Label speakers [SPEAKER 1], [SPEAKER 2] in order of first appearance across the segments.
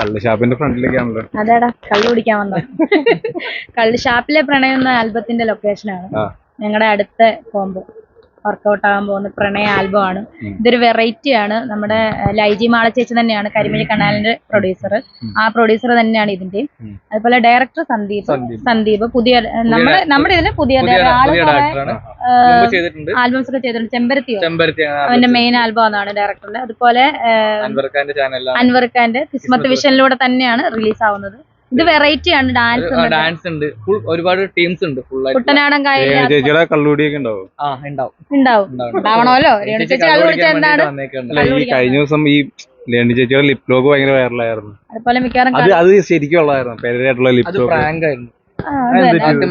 [SPEAKER 1] കള്ള് ഷാപ്പിന്റെ ഫ്രണ്ടിലേക്കാണല്ലോ
[SPEAKER 2] അതേടാ കള്ള് കുടിക്കാൻ വന്നോ? കള്ള് ഷാപ്പിലെ പ്രണയം എന്ന ആൽബത്തിന്റെ ലൊക്കേഷനാണ് ഞങ്ങളുടെ അടുത്ത കോംബോ. വർക്കൗട്ട് ആകാൻ പോകുന്ന പ്രണയ ആൽബം ആണ്. ഇതൊരു വെറൈറ്റി ആണ്. നമ്മുടെ ലൈജി മാള ചേച്ചി തന്നെയാണ് കരിമിഴി കനാലിന്റെ പ്രൊഡ്യൂസർ ആ പ്രൊഡ്യൂസർ തന്നെയാണ്
[SPEAKER 1] ഇതിന്റെ
[SPEAKER 2] അതുപോലെ ഡയറക്ടർ സന്ദീപ്.
[SPEAKER 1] സന്ദീപ്.
[SPEAKER 2] പുതിയ നമ്മുടെ നമ്മുടെ ഇതിന് പുതിയ ആൽബംസ് ഒക്കെ ചെയ്തിട്ടുണ്ട്.
[SPEAKER 3] ചെമ്പരത്തി
[SPEAKER 2] അവന്റെ മെയിൻ ആൽബം ആണ് ഡയറക്ടറിന്റെ അതുപോലെ അൻവർഖാന്റെ
[SPEAKER 3] അൻവർ ഖാന്റെ
[SPEAKER 2] കിസ്മത്ത് വിഷനിലൂടെ തന്നെയാണ് റിലീസ് ആവുന്നത്. ഇത് വെറൈറ്റി ആണ് ഡാൻസ്
[SPEAKER 3] ഡാൻസ് ഉണ്ട്. ഫുൾ ഒരുപാട് ടീംസ് ഉണ്ട് ഫുൾ ആയിട്ട്.
[SPEAKER 2] കുട്ടനാടൻ കായലിൽ
[SPEAKER 1] ചേച്ചിയുടെ കള്ളുകൂടിയൊക്കെ ഉണ്ടാവും.
[SPEAKER 3] ആ ഉണ്ടാവും.
[SPEAKER 2] ഉണ്ടാവും.
[SPEAKER 3] ഉണ്ടാവും.
[SPEAKER 2] ഉണ്ടാവണമല്ലോ. ചേച്ചി കള്ളു എന്താണ്?
[SPEAKER 1] ഈ കഴിഞ്ഞ ദിവസം ഈ രേണു ചേച്ചിയുടെ ലിപ് ലോക്ക് ഭയങ്കര വൈറലായിരുന്നു
[SPEAKER 2] അതുപോലെ മിക്കവാറും
[SPEAKER 1] അത് അത് ശരിക്കും ഉള്ളതായിരുന്നു. പെരയായിട്ടുള്ള ലിപ്
[SPEAKER 3] അത്
[SPEAKER 1] ലോക്ക്
[SPEAKER 3] പ്രാങ്ക് ആയിരുന്നു. സത്യം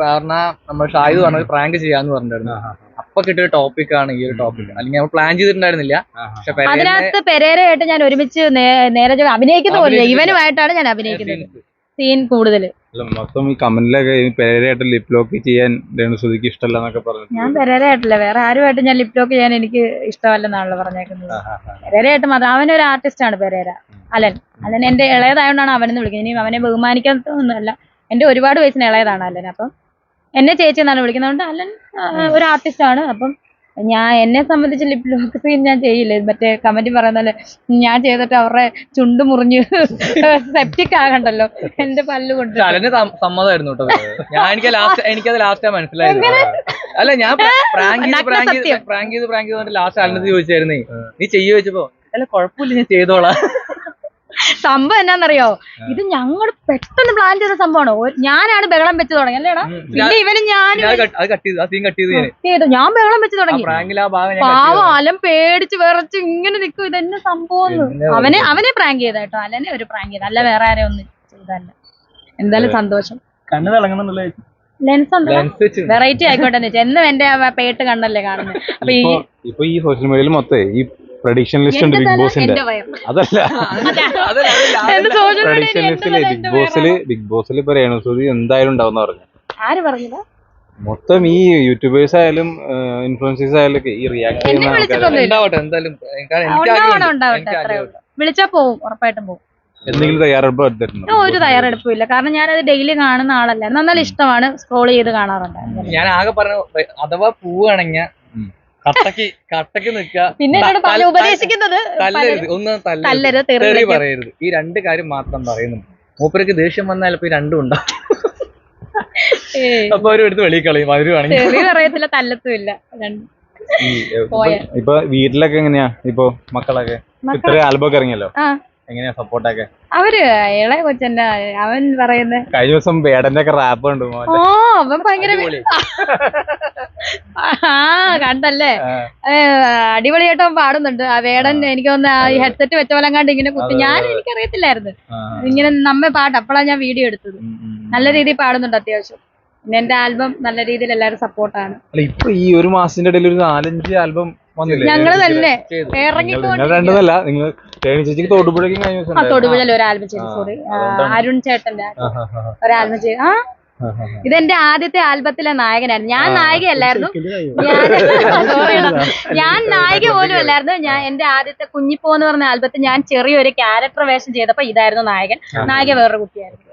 [SPEAKER 3] പറഞ്ഞ നമ്മൾ ഷാഹിദ് പറഞ്ഞ പ്രാങ്ക് ചെയ്യാന്ന് പറഞ്ഞിട്ടുണ്ടായിരുന്നു. അപ്പൊ കിട്ടിയ ടോപ്പിക് ആണ് ഈ ഒരു ടോപ്പിക് അല്ലെങ്കിൽ നമ്മൾ പ്ലാൻ ചെയ്തിട്ടുണ്ടായിരുന്നില്ല. പക്ഷെ
[SPEAKER 2] അതിനകത്ത് പെരേരയായിട്ട് ഞാൻ ഒരുമിച്ച് നേരെ അഭിനയിക്കുന്ന പോലെ ഇവനുമായിട്ടാണ് ഞാൻ അഭിനയിക്കുന്നത്. സീൻ കൂടുതൽ.
[SPEAKER 1] മൊത്തം ഈ കമന്റിലൊക്കെ പെരേരയായിട്ട് ലിപ് ലോക്ക് ചെയ്യാൻ രേണു സുധിക്ക് ഇഷ്ടമല്ല എന്നൊക്കെ പറഞ്ഞു
[SPEAKER 2] ഞാൻ പെരേരയായിട്ടില്ല. വേറെ ആരുമായിട്ട് ഞാൻ ലിപ് ലോക്ക് ചെയ്യാൻ എനിക്ക് ഇഷ്ടമല്ലെന്നാണല്ലോ പറഞ്ഞേക്കുന്നത്. പെരേരയായിട്ട് മാത്രം. അവനൊരു ആർട്ടിസ്റ്റ് ആണ് പെരേര. അലൻ. അലൻ എന്റെ ഇളയതായോണ്ടാണ് അവനെന്ന് വിളിക്കുന്നത്. ഇനി അവനെ ബഹുമാനിക്കാത്തൊന്നുമല്ല എന്റെ ഒരുപാട് വയസ്സിന് ഇളയതാണ് അലൻ. അപ്പം എന്നെ ചേച്ചി എന്നാണ് വിളിക്കുന്നത്. അതുകൊണ്ട് അലൻ ഒരു ആർട്ടിസ്റ്റ് ആണ്. അപ്പം ഞാൻ എന്നെ സംബന്ധിച്ച് ലിപ് ലോക്ക് സീൻ ഞാൻ ചെയ്യില്ലേ? മറ്റേ കമന്റ് പറയുന്ന പോലെ ഞാൻ ചെയ്തിട്ട് അവരുടെ ചുണ്ട് മുറിഞ്ഞ് സെപ്റ്റിക് ആകണ്ടല്ലോ. എന്റെ പല്ല് കൊണ്ട്.
[SPEAKER 3] സമ്മതമായിരുന്നു കേട്ടോ. ഞാൻ എനിക്ക് ലാസ്റ്റ് എനിക്കത് ലാസ്റ്റ് മനസ്സിലായത്. അല്ല ഞാൻ പ്രാങ്ക് ചെയ്ത് പ്രാങ്ക് ചെയ്ത് പ്രാങ്ക് ചെയ്ത് പ്രാങ്ക് ചെയ്ത് ലാസ്റ്റ് അലനത്ത് ചോദിച്ചായിരുന്നേ നീ ചെയ്യ വെച്ചപ്പോ അല്ല കുഴപ്പമില്ല ഞാൻ ചെയ്തോളാം.
[SPEAKER 2] സംഭവം എന്നാന്നറിയോ? ഇത് ഞങ്ങൾ പെട്ടെന്ന് പ്ലാൻ ചെയ്ത സംഭവമാണ്. ഞാനാണ് ബഹളം വെച്ച് തുടങ്ങി. അല്ലേടാ? പിന്നെ ഇവനും ഞാനും
[SPEAKER 3] ഞാൻ അത് കട്ട് ചെയ്തു ആ സീൻ കട്ട് ചെയ്ത് ഞാൻ
[SPEAKER 2] ഞാൻ ബഹളം വെച്ച് തുടങ്ങി. പാവം. അലൻ പേടിച്ച് വിറച്ച് ഇങ്ങനെ നിക്കും. ഇതെന്നെ സംഭവം അവനെ അവനെ പ്രാങ്ക് ചെയ്ത കേട്ടോ. അലനെ ഒരു പ്രാങ്ക് ചെയ്ത. അല്ല വേറെ ആരെ ഒന്നും ചെയ്തല്ല എന്തായാലും സന്തോഷം.
[SPEAKER 3] കണ്ണ് തിളങ്ങുന്നുണ്ടല്ലേ
[SPEAKER 2] ലെൻസ് ഉണ്ടോ
[SPEAKER 3] ലെൻസ് വെച്ച്.
[SPEAKER 2] വെറൈറ്റി ആയിക്കോട്ടെ എന്ന് വെച്ചാൽ എന്നും എന്റെ പേട്ട് കണ്ടല്ലേ കാണുന്നത് അപ്പൊ ഈ
[SPEAKER 1] സോഷ്യൽ മീഡിയയിൽ മൊത്തം ഈ പ്രഡിക്ഷൻ ലിസ്റ്റ് ഉണ്ട് ബിഗ് ബോസിന്റെ അതല്ല. പ്രഡിക്ഷൻ
[SPEAKER 2] ലിസ്റ്റിൽ
[SPEAKER 1] ബിഗ് ബോസിൽ ബിഗ് ബോസിൽ ഇപ്പൊ രേണു സുധി എന്തായാലും ഉണ്ടാവും പറഞ്ഞു.
[SPEAKER 2] ആര് പറഞ്ഞത്?
[SPEAKER 1] മൊത്തം ഈ യൂട്യൂബേഴ്സ് ആയാലും ഇൻഫ്ലുവൻസേഴ്സ് ആയാലും ഒക്കെ ഈ റിയാക്ട് ചെയ്യുന്ന
[SPEAKER 2] വിളിച്ചാ പോവും ഉറപ്പായിട്ടും പോവും.
[SPEAKER 1] എന്തെങ്കിലും തയ്യാറെടുപ്പ്
[SPEAKER 2] ഞാൻ ഒരു തയ്യാറെടുപ്പും ഇല്ല. കാരണം അത് ഡെയിലി കാണുന്ന ആളല്ല. എന്നാലും ഇഷ്ടമാണ് സ്ക്രോൾ ചെയ്ത് കാണാറുണ്ട്.
[SPEAKER 3] ഞാൻ ആകെ പറഞ്ഞ അഥവാ പോവുകയാണെങ്ക
[SPEAKER 1] ഉം.
[SPEAKER 3] കട്ടക്ക് കട്ടക്ക് നിൽക്കുക.
[SPEAKER 2] പിന്നെ എന്നോട് ഉപദേശിക്കുന്നത്
[SPEAKER 3] തല്ലരുത് ഒന്ന് തല്ലരുത്.
[SPEAKER 2] തെറി
[SPEAKER 3] പറയരുത്. ഈ രണ്ട് കാര്യം മാത്രം പറയുന്നു. മൂപ്പരക്ക് ദേഷ്യം വന്നാൽ ഇപ്പൊ രണ്ടും ഉണ്ടാവും. അപ്പൊ അവരും എടുത്ത് വെളിയിൽ കളയും. അവരുവാണെങ്കിൽ
[SPEAKER 2] പറയത്തില്ല തല്ലത്തും ഇല്ല രണ്ട്
[SPEAKER 1] ഈ, ഇപ്പൊ- വീട്ടിലൊക്കെ എങ്ങനെയാ? ഇപ്പൊ മക്കളൊക്കെ?
[SPEAKER 2] മക്കളെ-
[SPEAKER 1] ഇത്ര ആൽബം ഇറങ്ങിയല്ലോ? എങ്ങനെയാ സപ്പോർട്ടൊക്കെ?
[SPEAKER 2] അവർ ഇളയ കൊച്ചന്റെ അവൻ പറയുന്നത്
[SPEAKER 1] കഴിഞ്ഞ ദിവസം വേടന്റെ ഒക്കെ റാപ്പ് കണ്ടു.
[SPEAKER 2] ഓ അവൻ ഭയങ്കര ആ കണ്ടല്ലേ? അടിപൊളിയായിട്ട് അവൻ പാടുന്നുണ്ട്. ആ വേടൻ എനിക്ക് തോന്നുന്നു ആ ഹെഡ്സെറ്റ് വെച്ച പോലെ കണ്ട് ഇങ്ങനെ കുത്തി. ഞാൻ എനിക്കറിയത്തില്ലായിരുന്നു.
[SPEAKER 1] അറിയത്തില്ലായിരുന്നു
[SPEAKER 2] ഇങ്ങനെ നമ്മെ പാട്ട് അപ്പോഴാണ് ഞാൻ വീഡിയോ എടുത്തത്. നല്ല രീതിയിൽ പാടുന്നുണ്ട് അത്യാവശ്യം. പിന്നെ എന്റെ ആൽബം നല്ല രീതിയിൽ എല്ലാവരും സപ്പോർട്ടാണ്
[SPEAKER 1] അല്ല ഇപ്പൊ ഈ ഒരു മാസത്തിന്റെ ഇടയിൽ ഒരു നാലഞ്ച് ആൽബം
[SPEAKER 2] ഞങ്ങൾ തന്നെ
[SPEAKER 3] ചെയ്തു.
[SPEAKER 1] നിങ്ങൾ ചേച്ചിക്ക് തോടുപുഴയ്ക്കും കഴിഞ്ഞ
[SPEAKER 2] ഒരു ആൽബം ചെയ്തു സോറി. അരുൺ ചേട്ടന്റെ ഒരു ആൽബം ചെയ്തു. ആ. ഇതെന്റെ ആദ്യത്തെ ആൽബത്തിലെ നായകനായിരുന്നു. ഞാൻ. നായികയല്ലായിരുന്നു. ഞാൻ നായിക പോലും അല്ലായിരുന്നു. ഞാൻ എന്റെ ആദ്യത്തെ കുഞ്ഞിപ്പോ എന്ന് പറഞ്ഞ ആൽബത്തിൽ ഞാൻ ചെറിയൊരു ക്യാരക്ടർ വേഷം ചെയ്തപ്പോ ഇതായിരുന്നു നായകൻ. നായിക വേറൊരു കുട്ടിയായിരുന്നു.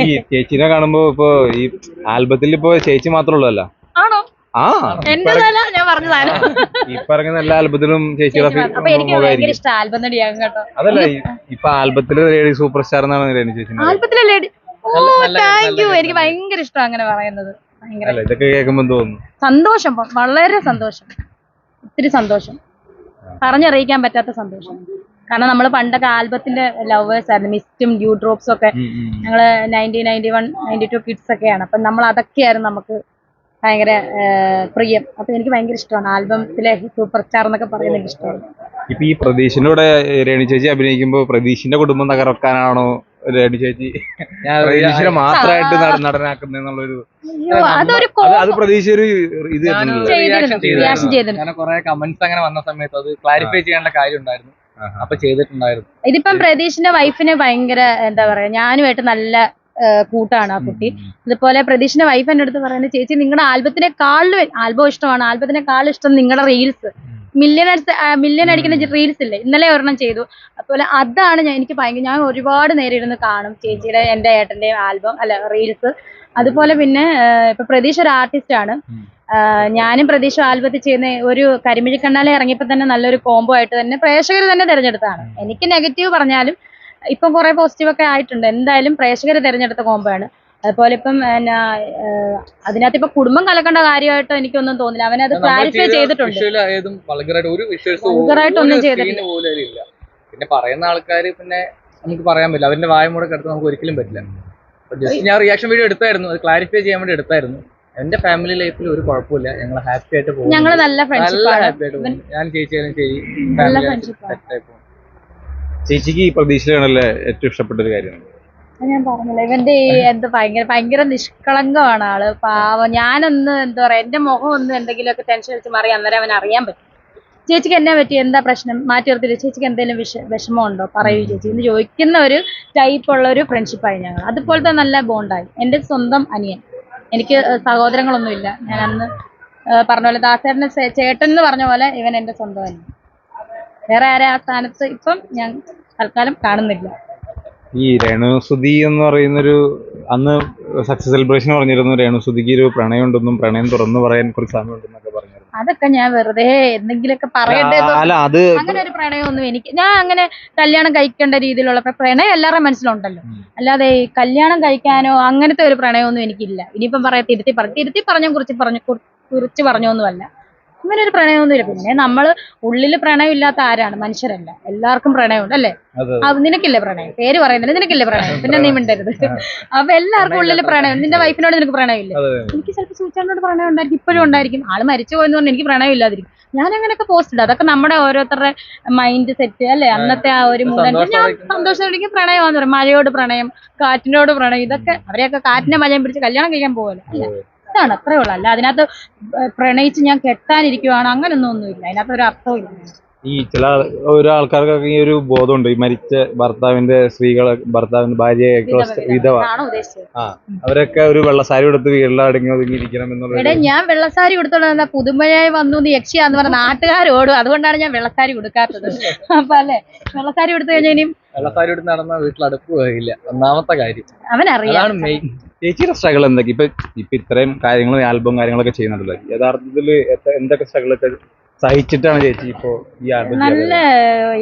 [SPEAKER 1] ഈ ചേച്ചിനെ കാണുമ്പോ ഇപ്പൊ ഈ ആൽബത്തിൽ ഇപ്പൊ ചേച്ചി മാത്രമല്ലോ
[SPEAKER 2] ആണോ?
[SPEAKER 1] ആ.
[SPEAKER 2] എന്റെ തല ഞാൻ പറഞ്ഞതാണ്
[SPEAKER 1] ഈ ഇറങ്ങുന്ന എല്ലാ ആൽബത്തിലും
[SPEAKER 2] ചേച്ചി. അപ്പൊ എനിക്ക് ഭയങ്കര
[SPEAKER 1] മുഖമായിരിക്കും
[SPEAKER 2] ഇഷ്ടം ആൽബം നടിയാകും കേട്ടോ.
[SPEAKER 1] അതല്ല ഇപ്പൊ ആൽബത്തിൽ ലേഡി സൂപ്പർ സ്റ്റാർ എന്നാണ് രേണു ചേച്ചി
[SPEAKER 2] ആൽബത്തിലെ ലേഡി ഓ
[SPEAKER 3] നല്ല- നല്ല-
[SPEAKER 2] താങ്ക് യു എനിക്ക് ഭയങ്കര ഇഷ്ടം അങ്ങനെ പറയുന്നത്.
[SPEAKER 1] അല്ല ഇതൊക്കെ കേൾക്കുമ്പോ തോന്നുന്നു
[SPEAKER 2] സന്തോഷം വളരെ സന്തോഷം. ഒത്തിരി സന്തോഷം. പറഞ്ഞറിയിക്കാൻ പറ്റാത്ത സന്തോഷം. കാരണം നമ്മൾ പണ്ടൊക്കെ ആൽബത്തിന്റെ ലവേഴ്സ് ആയിരുന്നു. മിസ്റ്റും ഡ്യൂ ഡ്രോപ്സും ഒക്കെ. ഞങ്ങൾ ninety ninety one ninety two kids ഒക്കെയാണ്. അപ്പം നമ്മൾ അതൊക്കെയായിരുന്നു നമുക്ക് ഭയങ്കര പ്രിയം. അപ്പൊ എനിക്ക് ഭയങ്കര ഇഷ്ടമാണ്. ആൽബത്തിലെ സൂപ്പർ സ്റ്റാർ എന്നൊക്കെ പറയുന്നത് എനിക്ക് ഇഷ്ടമാണ്.
[SPEAKER 1] ഇപ്പൊ ഈ പ്രതീഷിന്റെ കൂടെ രേണു ചേച്ചി അഭിനയിക്കുമ്പോ പ്രതീഷിന്റെ കുടുംബം തകർക്കാനാണോ രേണു ചേച്ചി?
[SPEAKER 3] ഞാൻ
[SPEAKER 1] പ്രതീഷിനെ മാത്രമായിട്ട് നട- നടനാക്കുന്നെന്നുള്ളൊരു
[SPEAKER 2] അയ്യോ അതൊരു
[SPEAKER 1] അത് അത് പ്രതീക്ഷ ഒരു ഇത്
[SPEAKER 3] കുറെ കമന്റ്സ് അങ്ങനെ വന്ന സമയത്ത് അത് ക്ലാരിഫൈ ചെയ്യേണ്ട കാര്യം ഉണ്ടായിരുന്നു അപ്പൊ ചെയ്തിട്ടുണ്ടായിരുന്നു.
[SPEAKER 2] ഇതിപ്പം പ്രതീഷിന്റെ വൈഫിന് ഭയങ്കര എന്താ പറയാ ഞാനുമായിട്ട് നല്ല കൂട്ടാണ് ആ കുട്ടി. ഇതുപോലെ പ്രതീഷിന്റെ വൈഫ് എന്റെ അടുത്ത് പറയുന്നത് ചേച്ചി നിങ്ങളുടെ ആൽബത്തിനെക്കാളും ആൽബം ഇഷ്ടമാണ്. ആൽബത്തിനെക്കാളും ഇഷ്ടം നിങ്ങളുടെ റീൽസ് മില്യൺ മില്യൺ അടിക്കുന്ന റീൽസ് ഇല്ലേ? ഇന്നലെ ഒരെണ്ണം ചെയ്തു. അതുപോലെ അതാണ് ഞാൻ എനിക്ക് ഭയങ്കര ഞാൻ ഒരുപാട് നേരം ഇരുന്ന് കാണും ചേച്ചിയുടെ എന്റെ ഏട്ടന്റെയും ആൽബം അല്ല റീൽസ് അതുപോലെ പിന്നെ ഇപ്പൊ പ്രതീക്ഷ ഒരു ആർട്ടിസ്റ്റ് ആണ്. ഞാനും പ്രതീക്ഷ ആൽബത്തിൽ ചെയ്യുന്ന ഒരു കരിമിഴി കണ്ണാലെ ഇറങ്ങിയപ്പോൾ തന്നെ നല്ലൊരു കോംബോ ആയിട്ട് തന്നെ പ്രേക്ഷകർ തന്നെ തിരഞ്ഞെടുത്തതാണ്. എനിക്ക് നെഗറ്റീവ് പറഞ്ഞാലും ഇപ്പം കുറെ പോസിറ്റീവ് ഒക്കെ ആയിട്ടുണ്ട്. എന്തായാലും പ്രേക്ഷകർ തിരഞ്ഞെടുത്ത കോംബോ ആണ്. അതുപോലെ ഇപ്പം എന്നാ, അതിനകത്ത് ഇപ്പൊ കുടുംബം കലക്കേണ്ട കാര്യമായിട്ട് എനിക്കൊന്നും തോന്നില്ല. അവനത് ക്ലാരിഫൈ ചെയ്തിട്ടുണ്ട്. vulgar-ആയിട്ടൊന്നും ചെയ്തിട്ടില്ല.
[SPEAKER 3] പിന്നെ പറയുന്ന ആൾക്കാർ പിന്നെ നമുക്ക് പറയാൻ പറ്റില്ല. അവരുടെ വായ മൂടെ കിടത്ത് നമുക്ക് ഒരിക്കലും പറ്റില്ല. ജസ്റ്റ് ഞാൻ റിയാക്ഷൻ വീഡിയോ എടുത്തായിരുന്നു. അത് ക്ലാരിഫൈ ചെയ്യാൻ വേണ്ടി എടുത്തായിരുന്നു. എന്റെ ഫാമിലി ലൈഫിൽ ഒരു കുഴപ്പമില്ല. ഞങ്ങൾ ഹാപ്പി ആയിട്ട് പോകും
[SPEAKER 2] നല്ല
[SPEAKER 3] ഹാപ്പി ആയിട്ട് പോകും ഞാൻ ചേച്ചിയാലും ശരി ഫാമിലി സെറ്റ് ആയി പോകും
[SPEAKER 1] ചേച്ചിക്ക് ഈ പ്രതീക്ഷയാണല്ലേ ഏറ്റവും ഇഷ്ടപ്പെട്ട ഒരു കാര്യം
[SPEAKER 2] ഞാൻ പറഞ്ഞില്ല ഇവന്റെ ഈ എന്ത് ഭയങ്കര ഭയങ്കര നിഷ്കളങ്കമാണ് ആൾ. പാവം. ഞാനൊന്ന് എന്താ പറയാ എന്റെ മുഖം ഒന്ന് എന്തെങ്കിലുമൊക്കെ ടെൻഷൻ വെച്ച് മാറി അന്നേരം അവൻ അറിയാൻ പറ്റും. ചേച്ചിക്ക് എന്നെ പറ്റി എന്താ പ്രശ്നം? മാറ്റി നിർത്തില്ല ചേച്ചിക്ക് എന്തെങ്കിലും വിഷ വിഷമം ഉണ്ടോ പറയൂ ചേച്ചി. എന്ന് ചോദിക്കുന്ന ഒരു ടൈപ്പ് ഉള്ള ഒരു ഫ്രണ്ട്ഷിപ്പായി ഞങ്ങൾ. അതുപോലത്തെ നല്ല ബോണ്ടായി എന്റെ സ്വന്തം അനിയൻ. എനിക്ക് സഹോദരങ്ങളൊന്നുമില്ല. ഞാൻ അന്ന് പറഞ്ഞ പോലെ ദാസേട്ടന് ചേട്ടൻ എന്ന് പറഞ്ഞ പോലെ ഇവൻ എന്റെ സ്വന്തം അനിയൻ. വേറെ ആരെ ആ സ്ഥാനത്ത് ഇപ്പം ഞാൻ തൽക്കാലം കാണുന്നില്ല.
[SPEAKER 1] ഈ രേണുസുതി എന്ന് പറയുന്നൊരു അന്ന് സക്സസ് സെലിബ്രേഷൻ പറഞ്ഞിരുന്നു. രേണുസുതിക്ക് ഒരു പ്രണയം ഉണ്ടെന്നും പ്രണയം തുറന്നു പറയാൻ കുറച്ച് സമയം ഉണ്ടെന്നൊക്കെ പറഞ്ഞിരുന്നു.
[SPEAKER 2] അതൊക്കെ ഞാൻ വെറുതെ എന്തെങ്കിലുമൊക്കെ പറയട്ടെ എന്ന്
[SPEAKER 1] അല്ല അത്
[SPEAKER 2] അങ്ങനെ ഒരു പ്രണയമൊന്നും എനിക്ക് ഞാൻ അങ്ങനെ കല്യാണം കഴിക്കേണ്ട രീതിയിലുള്ള പ്ര- പ്രണയം എല്ലാവരുടെ മനസ്സിലുണ്ടല്ലോ. അല്ലാതെ ഈ കല്യാണം കഴിക്കാനോ അങ്ങനത്തെ ഒരു പ്രണയമൊന്നും എനിക്കില്ല. ഇനിയിപ്പം പറയാം തിരുത്തി പറഞ്ഞു തിരുത്തി പറഞ്ഞു കുറിച്ച് പറഞ്ഞു കുറിച്ച് പറഞ്ഞൊന്നുമല്ല. അങ്ങനെ ഒരു പ്രണയമൊന്നുമില്ല. പിന്നെ നമ്മൾ ഉള്ളിൽ പ്രണയം ഇല്ലാത്ത ആരാണ്? മനുഷ്യരല്ല. എല്ലാവർക്കും പ്രണയമുണ്ട് അല്ലേ?
[SPEAKER 1] അതെ
[SPEAKER 2] നിനക്കില്ലേ പ്രണയം? പേര് പറയുന്നില്ല. നിനക്കില്ലേ പ്രണയം? പിന്നെ നീ മിണ്ടരുത്. അപ്പൊ എല്ലാവർക്കും ഉള്ളിൽ പ്രണയം. നിന്റെ വൈഫിനോട് നിനക്ക് പ്രണയമില്ല? എനിക്ക് ചിലപ്പോൾ സൂചാനോട് പ്രണയം ഉണ്ടായിരിക്കും. ഇപ്പോഴും ഉണ്ടായിരിക്കും. ആൾ മരിച്ചു പോയെന്ന് പറഞ്ഞാൽ എനിക്ക് പ്രണയം ഇല്ലാതിരിക്കും ഞാൻ അങ്ങനെയൊക്കെ പോസ്റ്റ് ഇടും. അതൊക്കെ നമ്മുടെ ഓരോരുത്തരുടെ മൈൻഡ് സെറ്റ് അല്ലെ? അന്നത്തെ ആ ഒരു മൂഡ് ഞാൻ
[SPEAKER 3] സന്തോഷമായിരിക്കും.
[SPEAKER 2] സന്തോഷമായിരിക്കും. പ്രണയമാന്ന് പറയും. മഴയോട് പ്രണയം കാറ്റിനോട് പ്രണയം. ഇതൊക്കെ അവരെയൊക്കെ കാറ്റിനെ മഴയും പിടിച്ച് കല്യാണം കഴിക്കാൻ പോകല്ലോ ഇതാണ് അത്രേ ഉള്ളൂ. അല്ല അതിനകത്ത് പ്രണയിച്ച് ഞാൻ കെട്ടാനിരിക്കുവാണ് അങ്ങനൊന്നും ഒന്നുമില്ല. അതിനകത്ത് ഒരു അർത്ഥമില്ല
[SPEAKER 1] ഈ ചില ഓരോ ആൾക്കാർക്കൊക്കെ ഈ ഒരു ബോധമുണ്ട്. ഈ മരിച്ച ഭർത്താവിന്റെ സ്ത്രീകളെ ഭർത്താവിന്റെ ഭാര്യയൊക്കെ വിധവ
[SPEAKER 2] ആണോ ഉദ്ദേശിച്ചത്.
[SPEAKER 1] ആ അവരൊക്കെ ഒരു വെള്ളസാരി എടുത്ത് വീട്ടിൽ അടങ്ങി ഒതുങ്ങിയിരിക്കണം എന്നുള്ള
[SPEAKER 2] എടേ ഞാൻ വെള്ളസാരി കൊടുത്തോളാം പുതുമഴയായി വന്നു യക്ഷിയാന്ന് പറഞ്ഞ നാട്ടുകാരോടും അതുകൊണ്ടാണ് ഞാൻ വെള്ളസാരി കൊടുക്കാത്തത് അപ്പൊ അല്ലെ? വെള്ളസാരി കൊടുത്തു കഴിഞ്ഞാൽ ഇനിയും
[SPEAKER 3] വെള്ളസാരി എടുത്ത് നടന്ന വീട്ടിൽ അടുപ്പ് പോയില്ല ഒന്നാമത്തെ കാര്യം.
[SPEAKER 2] അവനറിയാം.
[SPEAKER 3] അതാണ് മെയിൻ
[SPEAKER 1] ചേച്ചിയുടെ സ്ട്രഗിൾ എന്തൊക്കെ? ഇപ്പൊ ഇപ്പൊ ഇത്രയും കാര്യങ്ങളും ആൽബം കാര്യങ്ങളൊക്കെ ചെയ്യുന്നുണ്ടല്ലോ. യഥാർത്ഥത്തിൽ എന്തൊക്കെ സ്ട്രഗിൾ ഒക്കെ സഹിച്ചിട്ടാണ് ചേച്ചി ഇപ്പോ ഈ ആൽബം
[SPEAKER 2] നല്ല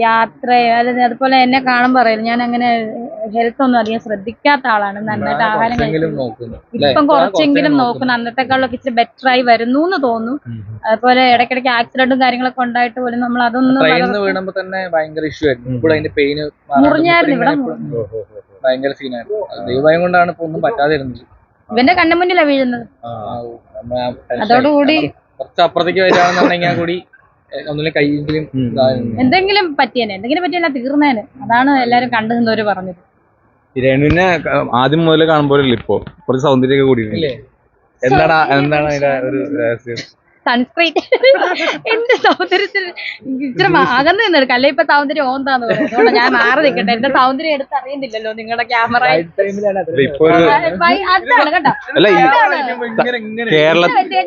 [SPEAKER 2] യാത്ര അല്ലെങ്കിൽ അതുപോലെ എന്നെ കാണാൻ അറിയാം ഞാൻ അങ്ങനെ ഹെൽത്ത് ഒന്നും അധികം ശ്രദ്ധിക്കാത്ത ആളാണ്. നന്നായിട്ട് ആഹാരം
[SPEAKER 3] കുറച്ചെങ്കിലും
[SPEAKER 2] കഴിക്കുന്നു.
[SPEAKER 3] നോക്കുന്നു.
[SPEAKER 2] ഇപ്പം കുറച്ചെങ്കിലും നോക്കുന്നു. അന്നത്തെക്കാളൊക്കെ ഇച്ചിരി ബെറ്റർ ആയി വരുന്നു എന്ന് തോന്നുന്നു അതുപോലെ ഇടയ്ക്കിടയ്ക്ക് ആക്സിഡന്റും കാര്യങ്ങളൊക്കെ ഉണ്ടായിട്ട് പോലും നമ്മൾ അതൊന്നും
[SPEAKER 3] വീണപ്പോ തന്നെ ഭയങ്കര ഇഷ്യൂ ആയിരുന്നു. പെയിൻ അതിന്റെ പെയിന്
[SPEAKER 2] മുറിഞ്ഞായിരുന്നു. ഇവിടെ
[SPEAKER 3] ഭയങ്കര സീനായിരുന്നു ദൈവഭയം കൊണ്ടാണ് ഇപ്പൊ ഒന്നും പറ്റാതിരുന്നത്.
[SPEAKER 2] ഇവന്റെ കണ്ണു മുന്നിലാ വീഴുന്നത് അതോടുകൂടി.
[SPEAKER 3] കുറച്ച് അപ്പുറത്തേക്ക് വരികയാണെന്നുണ്ടെങ്കിൽ കൂടി ഒന്നുമില്ല കയ്യെങ്കിലും
[SPEAKER 2] എന്തെങ്കിലും പറ്റിയേനെ? എന്തെങ്കിലും പറ്റിയല്ല തീർന്നേനെ. അതാണ് എല്ലാരും കണ്ടു നിന്നവര് പറഞ്ഞത്.
[SPEAKER 1] രേണുവിനെ ആദ്യം മുതൽ കാണുമ്പോഴല്ലേ ഇപ്പൊ? കുറച്ച് സൗന്ദര്യമൊക്കെ കൂടിയിട്ടുണ്ട്
[SPEAKER 3] ഇല്ലേ?
[SPEAKER 1] എന്താണ് എന്താണ് അതിന്റെ ഒരു രഹസ്യം?
[SPEAKER 2] സൺസ്ക്രീൻ. എന്റെ സൗന്ദര്യത്തിൽ ഇച്ചിരി അകന്നു നിന്നെടുക്കാം. അല്ലെ ഇപ്പൊ സൗന്ദര്യം ഓന്താന്ന് പറയുന്നത് ഞാൻ മാറി നിൽക്കട്ടെ എന്റെ സൗന്ദര്യം എടുത്ത് അറിയുന്നില്ലല്ലോ നിങ്ങളുടെ ക്യാമറ. അതാണ് കേട്ടോ.
[SPEAKER 1] അല്ല കേരളത്തിന്റെ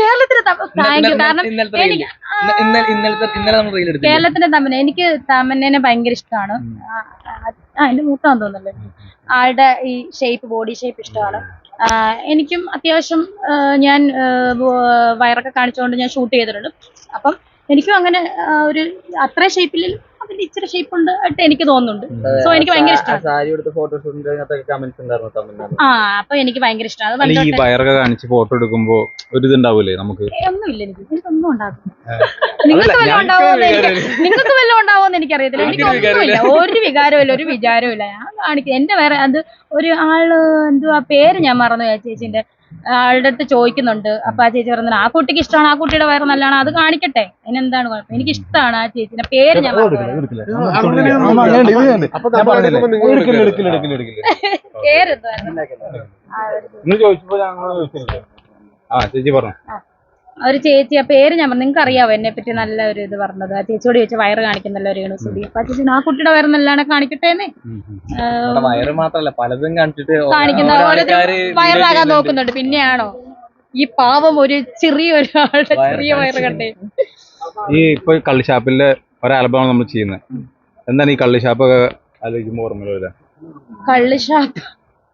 [SPEAKER 2] കേരളത്തിന്റെ താങ്ക് യു കാരണം എനിക്ക് തമ്മന എനിക്ക് തമന്നേനെ ഭയങ്കര ഇഷ്ടമാണ്. ആ എന്റെ മൂത്താന്ന് തോന്നുന്നല്ലേ ആളുടെ ഈ ഷേപ്പ് ബോഡി ഷേപ്പ് ഇഷ്ടമാണ്. എനിക്കും അത്യാവശ്യം ഞാൻ വയറൊക്കെ കാണിച്ചുകൊണ്ട് ഞാൻ ഷൂട്ട് ചെയ്തിട്ടുണ്ട്. അപ്പം എനിക്കും അങ്ങനെ ഒരു അത്ര ഷേപ്പിൽ അതിന്റെ ഇച്ചിരി ഷേപ്പ് ഉണ്ട് ആയിട്ട് എനിക്ക് തോന്നുന്നുണ്ട്. സോ എനിക്ക് ഭയങ്കര ഇഷ്ടമാണ് ആ അപ്പൊ എനിക്ക് ഭയങ്കര ഇഷ്ടമാണ്
[SPEAKER 1] ഈ വയറൊക്കെ കാണിച്ച് ഫോട്ടോ എടുക്കുമ്പോ ഒരു ഇതുണ്ടാവൂലേ നമുക്ക്?
[SPEAKER 2] ഒന്നുമില്ല എനിക്ക്. എനിക്കൊന്നും ഉണ്ടാകും നിങ്ങൾക്ക് വല്ലതും ഉണ്ടാവുമെന്ന് എനിക്ക് നിങ്ങൾക്ക് വല്ലതും ഉണ്ടാവുമെന്ന് എനിക്കറിയത്തില്ല. എനിക്ക് ഒന്നുമില്ല. ഒരു വികാരവും ഇല്ല ഒരു വിചാരവും ഇല്ല ഞാൻ കാണിക്കും. എന്റെ വേറെ അത് ഒരു ആൾ എന്തുവാ പേര് ഞാൻ മറന്നു പോയി ചേച്ചിന്റെ. ആളുടെ അടുത്ത് ചോദിക്കുന്നുണ്ട്. അപ്പൊ ആ ചേച്ചി പറഞ്ഞു ആ കുട്ടിക്ക് ഇഷ്ടമാണ് ആ കുട്ടിയുടെ വയറ് നല്ലതാണ് അത് കാണിക്കട്ടെ. അതിനെന്താണ് കുഴപ്പം? എനിക്ക് ഇഷ്ടമാണ് ആ ചേച്ചിന്റെ പേര് ഞാൻ. പേര്? ആ
[SPEAKER 1] ചേച്ചി പറഞ്ഞു.
[SPEAKER 2] ആ. ഒരു ചേച്ചി ആ പേര് ഞാൻ നിങ്ങൾക്ക് അറിയാവോ എന്നെ പറ്റി നല്ല ഒരു ഇത് പറഞ്ഞത്? ആ ചേച്ചിയോട് ചോദിച്ചു വയറ് കാണിക്കുന്നല്ലോ രേണു സുധി അപ്പൊ ആ ചേച്ചി ആ കുട്ടിയുടെ വയറ് നല്ലതാണ് കാണിക്കട്ടെ
[SPEAKER 3] എന്ന് വയറ് മാത്രല്ല പലതും കാണിച്ചിട്ട്
[SPEAKER 2] കാണിക്കുന്ന വയറിലാകാൻ നോക്കുന്നുണ്ട്. പിന്നെയാണോ? ഈ പാവം ഒരു ചെറിയ ഒരാളുടെ ചെറിയ വയറ് കണ്ടേ.
[SPEAKER 1] ഈ ഇപ്പൊ കള്ളിഷാപ്പിലെ ഒരാൽബമാണ് നമ്മൾ ചെയ്യുന്നത്. എന്താണ് ഈ കള്ളിഷാപ്പ് ആലോചിക്കുമ്പോൾ ഓർമ്മ
[SPEAKER 2] കള്ളിഷാപ്പ്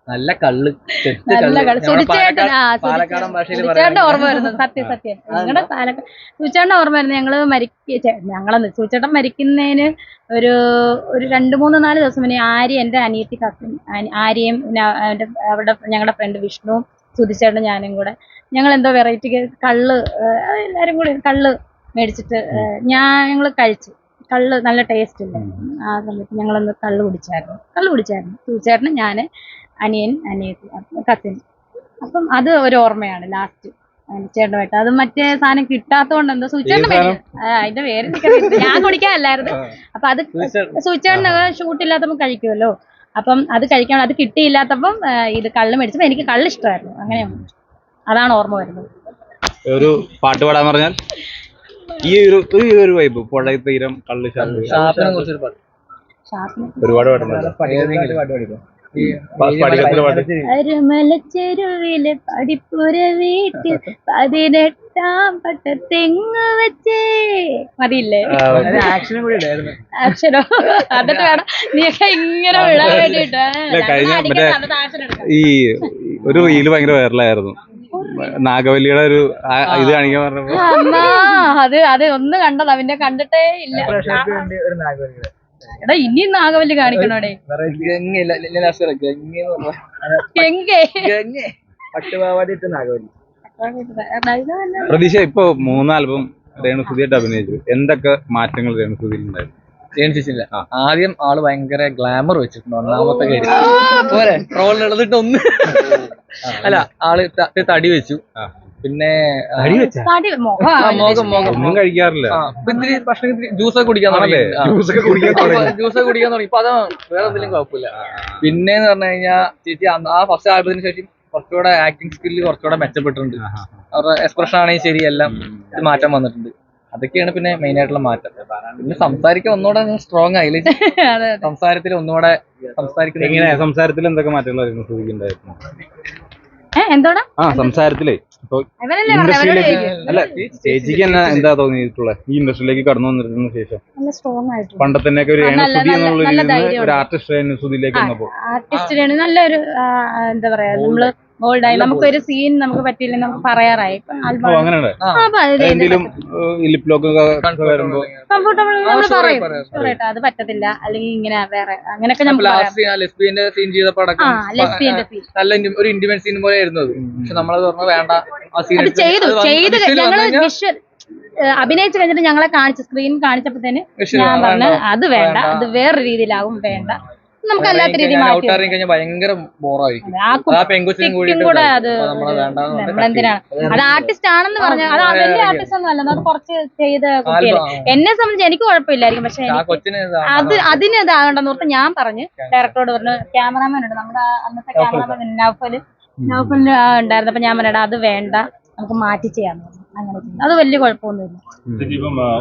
[SPEAKER 3] നല്ല കള്ള്
[SPEAKER 2] നല്ല
[SPEAKER 3] കള്ള്. ഭാഷയിൽ
[SPEAKER 2] സുടിച്ചേട്ടൻ ഓർമ്മ വരുന്നത് സത്യം സത്യം. ഞങ്ങളുടെ പാലക്കാട് സുചേട്ടൻ ഓർമ്മ വരുന്നത് ഞങ്ങൾ മരിക്ക ഞങ്ങളെന്ന് സുചേട്ടൻ മരിക്കുന്നതിന് ഒരു ഒരു രണ്ട് മൂന്ന് നാല് ദിവസം മുന്നേ ആര്യ എന്റെ അനിയത്തി കസിൻ ആര്യയും പിന്നെ അവന്റെ അവരുടെ ഞങ്ങളുടെ ഫ്രണ്ട് വിഷ്ണുവും സുധിച്ചേട്ടനും ഞാനും കൂടെ. ഞങ്ങൾ എന്തോ വെറൈറ്റി കള്ള് എല്ലാരും കൂടി കള്ള് മേടിച്ചിട്ട് ഞാൻ ഞങ്ങൾ കഴിച്ചു. കള്ള് നല്ല ടേസ്റ്റ് ഇല്ല? ആ സമയത്ത് ഞങ്ങളൊന്ന് കള്ള് കുടിച്ചായിരുന്നു. കള്ള് കുടിച്ചായിരുന്നു. സുചേട്ടനും ഞാൻ അനിയൻ അനിയത്തി കസിൻ അപ്പം അത് ഒരു ഓർമ്മയാണ് ലാസ്റ്റ് ചേട്ടനുമായിട്ട്. അത് മറ്റേ സാധനം കിട്ടാത്തോണ്ട് എന്തോ സുചേട്ടൻ
[SPEAKER 1] സാധനം?
[SPEAKER 2] അതിന്റെ പേര് ഞാൻ കുടിക്കാനല്ലായിരുന്നു. അപ്പൊ അത് സുചേട്ടന് ഷൂട്ട് ഇല്ലാത്തപ്പോ കഴിക്കുമല്ലോ. അപ്പം അത് കഴിക്കാൻ അത് കിട്ടിയില്ലാത്തപ്പം ഇത് കള്ള് മേടിച്ചപ്പോ എനിക്ക് കള്ള് ഇഷ്ടമായിരുന്നു. അങ്ങനെ അതാണ് ഓർമ്മ വരുന്നത്.
[SPEAKER 1] ഒരു പാട്ട് പാടാൻ പറഞ്ഞാൽ ഈ ഒരു ഈ ഒരു വൈബ് പുഴ തീരം കള്ളിഷാപ്പ്
[SPEAKER 3] ഷാപ്പിനെ കുറിച്ചൊരു പാട്ട്.
[SPEAKER 1] ഒരുപാട് പാട്ടുണ്ട്
[SPEAKER 2] അരമലച്ചെരുവിലെ പടിപ്പുര വീട്ടിൽ പതിനെട്ടാം പട്ട തെങ്ങ് വെച്ചേ? മതിയില്ലേ?
[SPEAKER 3] ആക്ഷനും കൂടി ഉണ്ടായിരുന്നു
[SPEAKER 2] അക്ഷരം എന്നിട്ട് വേണം. നീയൊക്കെ ഇങ്ങനെ വിടാൻ വേണ്ടിട്ട്
[SPEAKER 1] ഈ ഒരു റീൽ ഭയങ്കര വൈറലായിരുന്നു. നാഗവല്ലിയുടെ ഒരു ഇത് കാണിക്കാൻ പറഞ്ഞപ്പോ.
[SPEAKER 2] അത് അത് ഒന്ന് കണ്ടതാ. പിന്നെ കണ്ടിട്ടേ ഇല്ല. എടാ ഇനി നാഗവല്ലി കാണിക്കണോടെ
[SPEAKER 1] പ്രതീക്ഷ ഇപ്പൊ മൂന്നാൽബം രേണുസുതിയായിട്ട് അഭിനയിച്ചു. എന്തൊക്കെ മാറ്റങ്ങൾ രേണുസുതിയിൽ ഉണ്ടായിരുന്നു?
[SPEAKER 3] ജനിച്ചില്ല ആദ്യം ആൾ ഭയങ്കര ഗ്ലാമർ വെച്ചിട്ടുണ്ട് ഒന്നാമത്തെ കാര്യം പോരെ ട്രോളിനുള്ളതിട്ട് ഒന്ന് അല്ല ആൾ തടി വെച്ചു. പിന്നെ
[SPEAKER 1] ഒന്നും കഴിക്കാറില്ല.
[SPEAKER 3] ജ്യൂസ് ഒക്കെ ഇത്തിരി ഭക്ഷണം കുടിക്കാൻ തുടങ്ങി.
[SPEAKER 1] ജ്യൂസ് ഒക്കെ കുടിക്കാൻ തുടങ്ങി.
[SPEAKER 3] ജ്യൂസൊക്കെ കുടിക്കാൻ തുടങ്ങി. ഇപ്പൊ അതാ വേറെ എന്തെങ്കിലും കുഴപ്പമില്ല. പിന്നെന്ന് പറഞ്ഞു കഴിഞ്ഞാൽ ചേച്ചി ആ ഫസ്റ്റ് ആൽബത്തിന് ശേഷം കുറച്ചുകൂടെ ആക്ടിങ് സ്കില്ല് കുറച്ചുകൂടെ മെച്ചപ്പെട്ടിട്ടുണ്ട്. അവരുടെ എക്സ്പ്രഷൻ ആണെങ്കിൽ ശരി എല്ലാം ഇത് മാറ്റം വന്നിട്ടുണ്ട്. അതൊക്കെയാണ് പിന്നെ മെയിൻ ആയിട്ടുള്ള മാറ്റം. പിന്നെ സംസാരിക്കാൻ ഒന്നുകൂടെ സ്ട്രോങ് ആയില്ലേ
[SPEAKER 2] അതെ
[SPEAKER 3] സംസാരത്തിൽ ഒന്നുകൂടെ സംസാരിക്കുന്നത്
[SPEAKER 1] എങ്ങനെ സംസാരത്തിൽ എന്തൊക്കെ ഉണ്ടായിരുന്നു
[SPEAKER 2] ഏ എന്തോടാ
[SPEAKER 1] ആ സംസാരത്തിലേ. ഇൻഡസ്ട്രിയിലേക്ക് അല്ല ചേച്ചിക്ക് എന്താ തോന്നിയിട്ടുള്ളത് ഈ ഇൻഡസ്ട്രിയിലേക്ക് കടന്നു വന്നിരുന്ന ശേഷം. പണ്ടത്തന്നെയൊക്കെ ഒരു രേണുസുതി എന്നുള്ള. ഒരു ആർട്ടിസ്റ്റ് രേണുസുതിയിലേക്ക് വന്നപ്പോ.
[SPEAKER 2] ആർട്ടിസ്റ്റിനാണ് നല്ലൊരു എന്താ പറയാ നമ്മൾ ബോൾഡായി നമുക്കൊരു സീൻ നമുക്ക് പറ്റിയില്ല നമുക്ക് പറയാറായി. കംഫർട്ടബിൾ നമ്മൾ പറയും. പറയട്ടെ അത് പറ്റത്തില്ല. അല്ലെങ്കിൽ ഇങ്ങനെ വേറെ അങ്ങനെയൊക്കെ
[SPEAKER 3] ലെസ്ബിയന്റെ സീൻ ചെയ്തപ്പോ
[SPEAKER 2] ആ
[SPEAKER 3] അടക്കം
[SPEAKER 2] സീൻ
[SPEAKER 3] നല്ല ഇൻ- ഒരു ഇന്റിമേറ്റ് സീൻ പോലെ ആയിരുന്നു അത്. പക്ഷെ നമ്മളത് പറഞ്ഞു വേണ്ട. ആ സീൻ
[SPEAKER 2] ചെയ്തു ചെയ്ത് ഞങ്ങൾ വിഷ്വൽ അഭിനയിച്ചു കഴിഞ്ഞിട്ട് ഞങ്ങളെ കാണിച്ചു സ്ക്രീൻ കാണിച്ചപ്പോ തന്നെ ഞാൻ പറഞ്ഞു അത് വേണ്ട അത് വേറെ രീതിയിലാവും വേണ്ട. നമുക്ക് അല്ലാത്ത രീതി മാറ്റി
[SPEAKER 3] ഭയങ്കര ബോറായിരിക്കും.
[SPEAKER 2] കൂടെ അത് നമ്മളെന്തിനാണ്? അത് ആർട്ടിസ്റ്റ് ആണെന്ന് പറഞ്ഞു അത് വലിയ ആർട്ടിസ്റ്റ് ഒന്നും അല്ല അത് കുറച്ച് ചെയ്ത കുട്ടിയല്ലേ. എന്നെ സംബന്ധിച്ച് എനിക്ക് കുഴപ്പമില്ലായിരിക്കും. പക്ഷെ അത് അതിന് ഇതാകണ്ടെന്ന് ഓർത്ത് ഞാൻ പറഞ്ഞു ഡയറക്ടറോട് പറഞ്ഞു ക്യാമറാമാൻ ഉണ്ട്. നമ്മുടെ ആ അന്നത്തെ ക്യാമറാമാൻ നൗഫൽ. നൗഫലിന് ഉണ്ടായിരുന്നു. അപ്പൊ ഞാൻ പറഞ്ഞടാ അത് വേണ്ട. നമുക്ക് മാറ്റി ചെയ്യാൻ പറഞ്ഞു അങ്ങനെ ചെയ്തു. അത് വലിയ കുഴപ്പമൊന്നുമില്ല.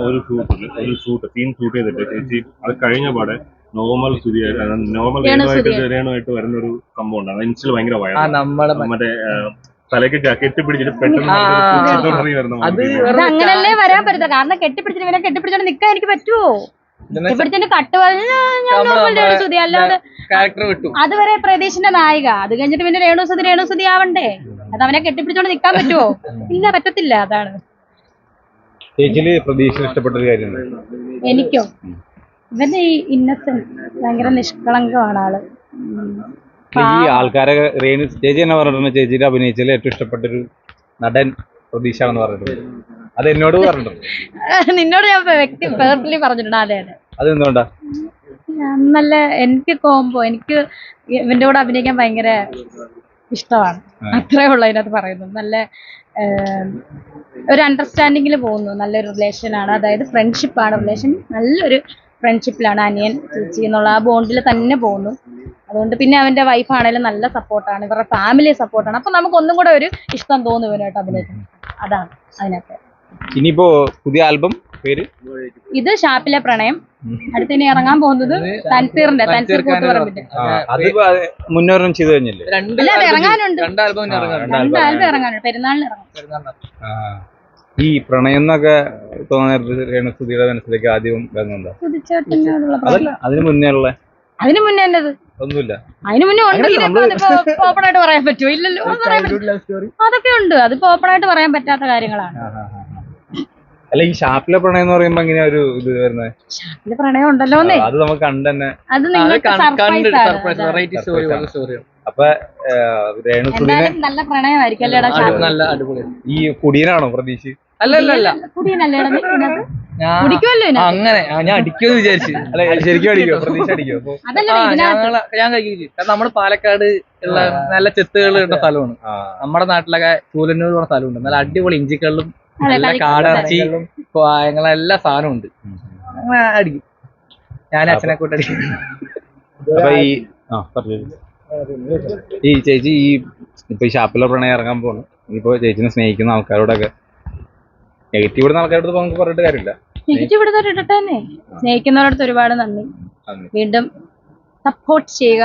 [SPEAKER 4] ഒരു ഷൂട്ട് ഒരു ഷൂട്ട് സീൻ ഷൂട്ട് ചെയ്തിട്ട് ചേച്ചി? അത് കഴിഞ്ഞ പാടെ നോർമൽ സ്തുതിയായിട്ട് നോർമൽ
[SPEAKER 2] ആയിട്ട്
[SPEAKER 4] രേണുമായിട്ട് വരുന്ന ഒരു സംഭവം ഉണ്ട് അത് ഇൻസ്റ്റൽ ഭയങ്കര മറ്റേ തലയ്ക്ക് കെട്ടിപ്പിടിച്ചിട്ട് പെട്ടെന്ന്
[SPEAKER 2] അങ്ങനല്ലേ വരാൻ പറ്റില്ല കാരണം കെട്ടിപ്പിടിച്ചിട്ട് ഇവനെ കെട്ടിപ്പിടിച്ചോണ്ട് നിക്കാൻ എനിക്ക് പറ്റുമോ
[SPEAKER 3] ഇതെന്ന്
[SPEAKER 2] കട്ട് പറഞ്ഞ ഞാൻ നോർമൽ അല്ലാതെ അതുവരെ പ്രദേശിന്റെ നായിക. അത് കഴിഞ്ഞിട്ട് പിന്നെ രേണുസുതി രേണുസുതി ആവണ്ടേ? അത് അവനെ കെട്ടിപ്പിടിച്ചോണ്ട് നിക്കാൻ പറ്റുമോ ഇല്ല പറ്റത്തില്ല. അതാണ്.
[SPEAKER 1] ചേച്ചിയിൽ പ്രതീക്ഷ ഇഷ്ടപ്പെട്ട ഒരു കാര്യമാണ്
[SPEAKER 2] എനിക്കോ ഇവന്റെ ഈ ഇന്നസെന്റ് ഭയങ്കര നിഷ്കളങ്കമാണ് ആൾ.
[SPEAKER 1] ഈ ആൾക്കാരെ റേണു ചേച്ചി എന്നെ പറഞ്ഞിട്ടുണ്ട് ചേച്ചിയുടെ അഭിനയിച്ചതിൽ ഏറ്റവും ഇഷ്ടപ്പെട്ട ഒരു നടൻ പ്രതീക്ഷ എന്ന് പറഞ്ഞിട്ടുണ്ട്. അത് എന്നോട് പറഞ്ഞിട്ടുണ്ട്.
[SPEAKER 2] നിന്നോട് ഞാൻ വ്യക്തി പേഴ്സണലി പറഞ്ഞിട്ടുണ്ട് അതെ അതെ.
[SPEAKER 1] അത് എന്തുകൊണ്ടാ?
[SPEAKER 2] നല്ല എനിക്ക് കോംബോ എനിക്ക് ഇവന്റെ കൂടെ അഭിനയിക്കാൻ ഭയങ്കര ഇഷ്ടമാണ്. അത്രേ ഉള്ളൂ അതിനകത്ത് പറയുന്നത്. നല്ല ഒരു അണ്ടർസ്റ്റാൻഡിങ്ങിൽ പോകുന്നു. നല്ലൊരു റിലേഷനാണ് അതായത് ഫ്രണ്ട്ഷിപ്പാണ് റിലേഷൻ നല്ലൊരു ഫ്രണ്ട്ഷിപ്പിലാണ് അനിയൻ ചേച്ചി എന്നുള്ള ആ ബോണ്ടിൽ തന്നെ പോകുന്നു. അതുകൊണ്ട് പിന്നെ അവന്റെ വൈഫാണേലും നല്ല സപ്പോർട്ടാണ് ഇവരുടെ ഫാമിലി സപ്പോർട്ടാണ് അപ്പൊ നമുക്ക് ഒന്നും കൂടെ ഒരു ഇഷ്ടം തോന്നും ഇവനായിട്ട് അഭിനയിക്കാൻ. അതാണ് അതിനകത്ത്
[SPEAKER 1] ഇനിയിപ്പോ പുതിയ ആൽബം പേര്?
[SPEAKER 2] ഇത് ഷാപ്പിലെ പ്രണയം. അടുത്ത ഇനി ഇറങ്ങാൻ പോകുന്നത് തൻസീറിന്റെ തൻസീർ കൂത്തുപറമ്പിന്റെ.
[SPEAKER 1] ചെയ്തു കഴിഞ്ഞില്ലേ?
[SPEAKER 2] ഇറങ്ങാനുണ്ട്.
[SPEAKER 3] രണ്ട് ആൽബം
[SPEAKER 2] ഇറങ്ങാനുണ്ട്. പെരുന്നാളിന് ഇറങ്ങും.
[SPEAKER 1] ആ. ഈ പ്രണയം എന്നൊക്കെ തോന്നുന്ന രേണുസുതിയുടെ മനസ്സിലേക്ക് ആദ്യം വരുന്നുണ്ടോ അതല്ല അതിന് മുന്നേ ഉള്ള?
[SPEAKER 2] അതിന് മുന്നേ എന്നത്
[SPEAKER 1] ഒന്നുമില്ല.
[SPEAKER 2] അതിന് മുന്നേ ഓപ്പൺ ആയിട്ട് പറയാൻ പറ്റുമോ? ഇല്ലല്ലോ അതൊക്കെ ഉണ്ട് അതിപ്പോ ഓപ്പൺ ആയിട്ട് പറയാൻ പറ്റാത്ത കാര്യങ്ങളാണ്.
[SPEAKER 1] അല്ല ഈ ഷാപ്പിലെ പ്രണയം എന്ന് പറയുമ്പോ എങ്ങനെയാ ഒരു ഇത് വരുന്നത്
[SPEAKER 2] ഷാപ്പിലെ പ്രണയം ഉണ്ടല്ലോന്നേ
[SPEAKER 1] അത് നമുക്ക് കണ്ട് തന്നെ.
[SPEAKER 2] അത് നിങ്ങൾക്ക്
[SPEAKER 1] അപ്പൊ ആ, രേണുസുതിനെ
[SPEAKER 2] നല്ല പ്രണയമായിരിക്കും അല്ലേടാ
[SPEAKER 3] അടിപൊളി.
[SPEAKER 1] ഈ കുടിയനാണോ പ്രതീക്ഷ?
[SPEAKER 2] അല്ലല്ല?
[SPEAKER 3] അങ്ങനെ. ഞാൻ അടിക്കുമെന്ന് വിചാരിച്ചു.
[SPEAKER 1] അല്ല ശരിക്കും അടിക്കോ പ്രതീക്ഷ അടിക്കോ
[SPEAKER 3] ഞങ്ങൾ ഞാൻ കഴിക്കും കാരണം നമ്മുടെ പാലക്കാട് ഉള്ള നല്ല ചെത്തുകൾ ഉള്ള സ്ഥലമാണ്. നമ്മുടെ നാട്ടിലൊക്കെ ചൂലന്നൂർ പറഞ്ഞ സ്ഥലമുണ്ട്. നല്ല അടിപൊളി ഇഞ്ചിക്കള്ളും നല്ല. കാടിറച്ചി എല്ലാ സാധനവും ഉണ്ട്. അടിക്കും. ഞാൻ അച്ഛനെ കൂട്ടി അടിക്കും.
[SPEAKER 1] അപ്പൊ ഈ ആ പറഞ്ഞോ. ഈ ചേച്ചി ഈ ഇപ്പൊ ഈ ഷാപ്പിലെ പ്രണയം ഇറങ്ങാൻ പോണു. ഇനിയിപ്പോ ചേച്ചിനെ സ്നേഹിക്കുന്ന ആൾക്കാരോടൊക്കെ നെഗറ്റീവ് ഇടുന്ന ആൾക്കാരോട് നമുക്ക് പറഞ്ഞിട്ട് കാര്യമില്ല.
[SPEAKER 2] നെഗറ്റീവ് ഇടുന്നവരോട് ഇട്ടിട്ട് തന്നെ. സ്നേഹിക്കുന്നവരടുത്ത് ഒരുപാട് നന്ദി. വീണ്ടും സപ്പോർട്ട് ചെയ്യുക.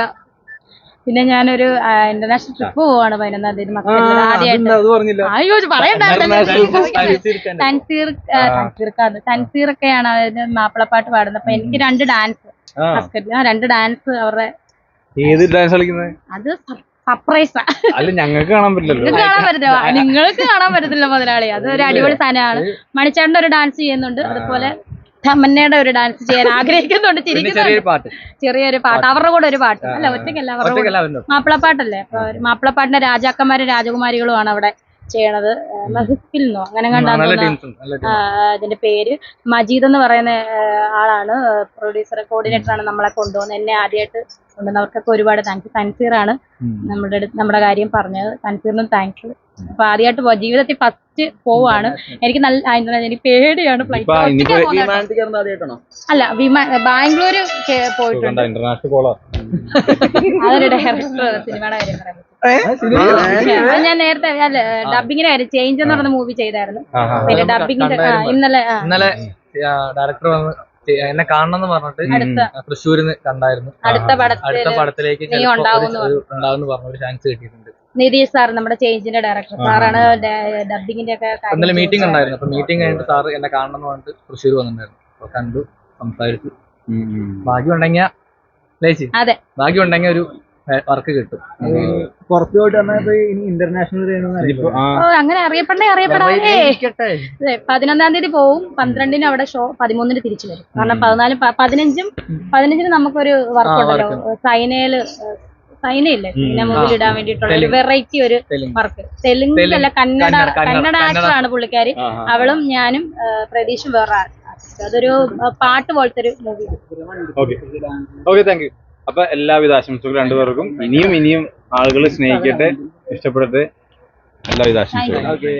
[SPEAKER 2] പിന്നെ ഞാനൊരു ഇന്റർനാഷണൽ ട്രിപ്പ് പോവാണ് പതിനൊന്നാം തീയതി മക്കളിൽ ആദ്യമായിട്ട് അയ്യോ
[SPEAKER 1] പറയണ്ടാണ്
[SPEAKER 2] തൻസീർ തൻസീർക്കാണ്. തൻസീറൊക്കെയാണ് അതിന് മാപ്പിളപ്പാട്ട് പാടുന്നത്. അപ്പൊ എനിക്ക് രണ്ട് ഡാൻസ്.
[SPEAKER 1] ആ.
[SPEAKER 2] രണ്ട് ഡാൻസ് അവരുടെ
[SPEAKER 1] ഏത് ഡാൻസ് കളിക്കുന്നത്?
[SPEAKER 2] അത് സർപ്രൈസ്.
[SPEAKER 1] അല്ല ഞങ്ങൾക്ക് കാണാൻ പറ്റില്ലല്ലോ.
[SPEAKER 2] നിങ്ങൾക്ക് കാണാൻ പറ്റില്ല നിങ്ങൾക്ക് കാണാൻ പറ്റത്തില്ല മുതലാളി. അത് ഒരു അടിപൊളി സാധനമാണ്. മണിച്ചേട്ടന്റെ ഒരു ഡാൻസ് ചെയ്യുന്നുണ്ട്. അതുപോലെ തമന്നയുടെ ഒരു ഡാൻസ് ചെയ്യാൻ ആഗ്രഹിക്കുന്നുണ്ട് ചിരിക്കുന്നുണ്ട്.
[SPEAKER 3] ചെറിയൊരു പാട്ട്.
[SPEAKER 2] അവരുടെ കൂടെ ഒരു പാട്ട്. അല്ല ഒറ്റയ്ക്കല്ല അവരുടെ മാപ്പിളപ്പാട്ടല്ലേ? മാപ്പിളപ്പാട്ടിന്റെ രാജാക്കന്മാരും രാജകുമാരികളുമാണ് അവിടെ ചെയ്യണത്. മഹിഫിൽ അങ്ങനെ കണ്ടാണ് ഇതിന്റെ പേര് മജീദ് എന്ന് പറയുന്ന ആളാണ്. പ്രൊഡ്യൂസർ കോർഡിനേറ്റർ ആണ് നമ്മളെ കൊണ്ടുപോകുന്നത്. എന്നെ ആദ്യമായിട്ട് കൊണ്ടുവന്ന് അവർക്കൊക്കെ ഒരുപാട് താങ്ക്സ് തൻസീറാണ് നമ്മുടെ അടുത്ത് നമ്മുടെ കാര്യം പറഞ്ഞത്. സൻസീറിനും താങ്ക്സ് അപ്പൊ ആദ്യമായിട്ട് പോവാ ജീവിതത്തിൽ ഫസ്റ്റ് പോവാണ് എനിക്ക് നല്ല എനിക്ക് പേടിയാണ് ഫ്ലൈറ്റ് അല്ല വിമാ ബാംഗ്ലൂര് പോയിട്ടുണ്ട്. അതൊരു ഡയറക്ടർ സിനിമയുടെ കാര്യം ഞാൻ നേരത്തെ അല്ല ഡബിങ്ങിന്റെ കാര്യം ചേഞ്ച് എന്ന് പറഞ്ഞ മൂവി ചെയ്തായിരുന്നു. പിന്നെ ഡബിങ്ങിന്റെ ഇന്നലെ
[SPEAKER 3] ഇന്നലെ ഡയറക്ടർ വന്ന് എന്നെ കാണണം എന്ന് പറഞ്ഞിട്ട് നിന്ന് കണ്ടായിരുന്നു.
[SPEAKER 2] അടുത്ത
[SPEAKER 3] അടുത്ത പടത്തിലേക്ക്
[SPEAKER 2] നീ
[SPEAKER 3] ചിലപ്പോ
[SPEAKER 2] ഉണ്ടാവുമെന്ന്
[SPEAKER 3] ഒരു- ഒരു പറഞ്ഞ ഒരു ചാൻസ് കിട്ടിയിട്ടുണ്ട്.
[SPEAKER 2] നിതീഷ് സാർ നമ്മുടെ ചേഞ്ചിന്റെ ഡയറക്ടർ സാറാണ് ഡബിങ്ങിന്റെ ഒക്കെ കാര്യം
[SPEAKER 3] ഇന്നലെ മീറ്റിംഗ്. ഉണ്ടായിരുന്നു. അപ്പൊ മീറ്റിംഗ് കഴിഞ്ഞിട്ട് സാർ എന്നെ കാണണം എന്ന് പറഞ്ഞിട്ട് തൃശ്ശൂർ വന്നിട്ടുണ്ടായിരുന്നു. അപ്പൊ കണ്ടു സംസാരിച്ചു. ഭാഗ്യം ഉണ്ടെങ്കിൽ
[SPEAKER 2] അതെ.
[SPEAKER 3] ഭാഗ്യം ഉണ്ടെങ്കിൽ ഒരു വർക്ക് കിട്ടും.
[SPEAKER 5] പുറത്തു പോയിട്ട് വന്നപ്പോ ഇനി ഇന്റർനാഷണൽ
[SPEAKER 2] അങ്ങനെ അറിയപ്പെടേ അറിയപ്പെടാതെ. പതിനൊന്നാം തീയതി പോവും പന്ത്രണ്ടിന് അവിടെ ഷോ പതിമൂന്നിന് തിരിച്ചു വരും. കാരണം പതിനാല് പതിനഞ്ചും പതിനഞ്ചിന് നമുക്കൊരു വർക്ക് ഉണ്ടല്ലോ സൈനയിൽ സൈനയില്ലേ സൈന മൂവിൽ ഇടാൻ വേണ്ടിയിട്ടുള്ള ഒരു വെറൈറ്റി ഒരു വർക്ക് തെലുങ്ക്
[SPEAKER 3] തെലുങ്ക്.
[SPEAKER 2] അല്ല കന്നഡ
[SPEAKER 3] കന്നഡ, ആക്ടർ.
[SPEAKER 2] ആക്ടറാണ് പുള്ളിക്കാരി. അവളും ഞാനും പ്രതീക്ഷും പ്രതീഷും വേറെ ആർട്ടിസ്റ്റ് അതൊരു പാട്ട് പോലത്തെ ഒരു movie
[SPEAKER 1] okay. Okay thank you. അപ്പൊ എല്ലാവിധ ആശംസകളും രണ്ടുപേർക്കും. ഇനിയും ഇനിയും ആളുകൾ സ്നേഹിക്കട്ടെ ഇഷ്ടപ്പെടട്ടെ. എല്ലാവിധ ആശംസകളും.
[SPEAKER 5] ഓക്കെ